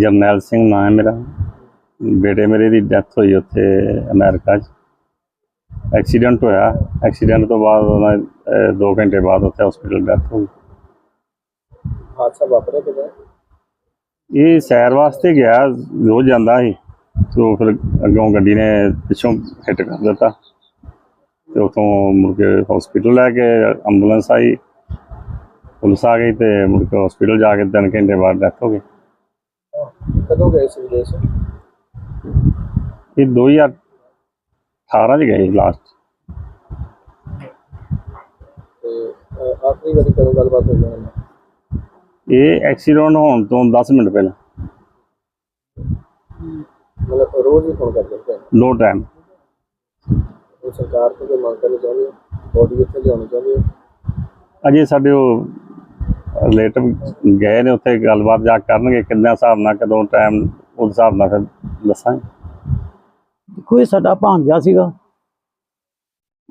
ਜਰਨੈਲ ਸਿੰਘ ਨਾਂ ਹੈ ਮੇਰਾ। ਬੇਟੇ ਮੇਰੇ ਦੀ ਡੈਥ ਹੋਈ ਉੱਥੇ ਅਮਰੀਕਾ 'ਚ। ਐਕਸੀਡੈਂਟ ਹੋਇਆ। ਐਕਸੀਡੈਂਟ ਤੋਂ ਬਾਅਦ ਉਹਨਾਂ 2 ਘੰਟੇ ਬਾਅਦ ਉੱਥੇ ਹਸਪੀਟਲ ਡੈਥ ਹੋ ਗਈ ਹਾਦਸਾ ਵਾਪਰਿਆ ਕਿਵੇਂ ਇਹ ਸੈਰ ਵਾਸਤੇ ਗਿਆ। ਰੋਜ਼ ਜਾਂਦਾ ਸੀ। ਤੇ ਉਹ ਫਿਰ ਅੱਗੋਂ ਗੱਡੀ ਨੇ ਪਿੱਛੋਂ ਹਿੱਟ ਕਰ ਦਿੱਤਾ। ਤੇ ਉਤੋਂ ਮੁੜ ਕੇ ਹਸਪੀਟਲ ਲੈ ਕੇ ਐਂਬੂਲੈਂਸ ਆਈ। ਪੁਲਿਸ ਆ ਗਈ ਤੇ ਮੁੜ ਕੇ ਹਸਪੀਟਲ ਜਾ ਕੇ ਤਿੰਨ ਘੰਟੇ ਬਾਅਦ ਡੈਥ ਹੋ ਗਈ। ਕਦੋਂ ਗਏ ਸੀ ਵਿਦੇਸ਼? ਇਹ 2018 ਚ ਗਏ ਲਾਸਟ ਤੇ ਅਹ, ਆਖਰੀ ਵਾਰੀ ਕਦੋਂ ਗੱਲਬਾਤ ਹੋਈ ਉਹਨਾਂ ਨਾਲ? ਇਹ ਐਕਸੀਡੈਂਟ ਹੋਣ ਤੋਂ 10 ਮਿੰਟ ਪਹਿਲਾਂ। ਮਤਲਬ ਰੋਜ਼ ਹੀ ਫੋਨ ਕਰਦੇ ਸੀ ਲੋ ਟਾਈਮ ਉਹ ਸਰਕਾਰ ਤੋਂ ਕੋਈ ਮੰਗ ਕਰਨੀ ਚਾਹੁੰਦੇ ਹੋ? ਬੋਡੀ ਇੱਥੇ ਲਿਆਉਣੀ ਚਾਹੁੰਦੇ ਹੋ? ਅਜੇ ਸਾਡੇ ਉਹ ਰਿਲੇਟਿਵ ਗਏ ਨੇ ਉੱਥੇ ਗੱਲਬਾਤ ਜਾ ਕੇ ਕਰਨਗੇ, ਕਿੰਨਾ ਹਿਸਾਬ ਨਾਲ, ਕਦੋਂ ਟਾਈਮ ਉਸ ਹਿਸਾਬ ਨਾਲ ਫਿਰ ਦੱਸਾਂਗੇ। ਦੇਖੋ ਇਹ ਸਾਡਾ ਭਾਂਜਾ ਸੀਗਾ।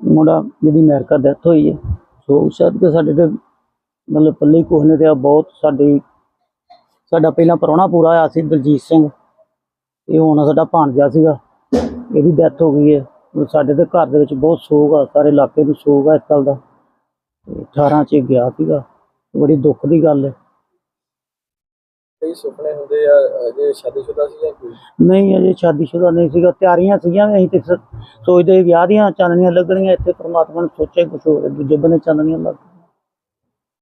ਮੁੰਡਾ ਜਿਹਦੀ ਅਮਰੀਕਾ ਡੈਥ ਹੋਈ ਹੈ। ਸੋ ਸ਼ਾਇਦ ਕਿ ਸਾਡੇ ਤੇ ਮਤਲਬ ਪੱਲੇ ਹੀ ਨੇ ਤੇ ਬਹੁਤ ਸਾਡੀ, ਸਾਡਾ ਪਹਿਲਾਂ ਪ੍ਰਾਹੁਣਾ ਪੂਰਾ ਹੋਇਆ ਸੀ ਦਲਜੀਤ ਸਿੰਘ। ਇਹ ਹੁਣ ਸਾਡਾ ਭਾਂਜਾ ਸੀਗਾ। ਇਹਦੀ ਡੈਥ ਹੋ ਗਈ ਹੈ। ਸਾਡੇ ਤੇ ਘਰ ਦੇ ਵਿੱਚ ਬਹੁਤ ਸੋਗ ਆ। ਸਾਰੇ ਇਲਾਕੇ ਨੂੰ ਸੋਗ ਆ ਇਸ ਗੱਲ ਦਾ। ਤੇ 18 ਚ ਇਹ ਗਿਆ ਸੀਗਾ। ਬੜੀ ਦੁੱਖ ਦੀ ਗੱਲ ਹੈ। ਕਈ ਸੁਪਨੇ ਹੁੰਦੇ ਆ ਅਜੇ ਸ਼ਾਦੀशुदा ਸੀ ਜਾਂ ਕੋਈ? ਨਹੀਂ ਅਜੇ ਸ਼ਾਦੀशुदा ਨਹੀਂ ਸੀਗਾ। ਤਿਆਰੀਆਂ ਸੀਗੀਆਂ ਅਸੀਂ ਤੇ ਸੋਚਦੇ ਵਿਆਹ ਦੀਆਂ ਚਾਨਣੀਆਂ ਲੱਗਣੀਆਂ ਇੱਥੇ ਪਰਮਾਤਮਾ ਨੇ ਸੋਚਿਆ ਕੁਝ ਹੋਰ ਦੂਜੇ ਬਨੇ ਚਾਨਣੀਆਂ ਲੱਗ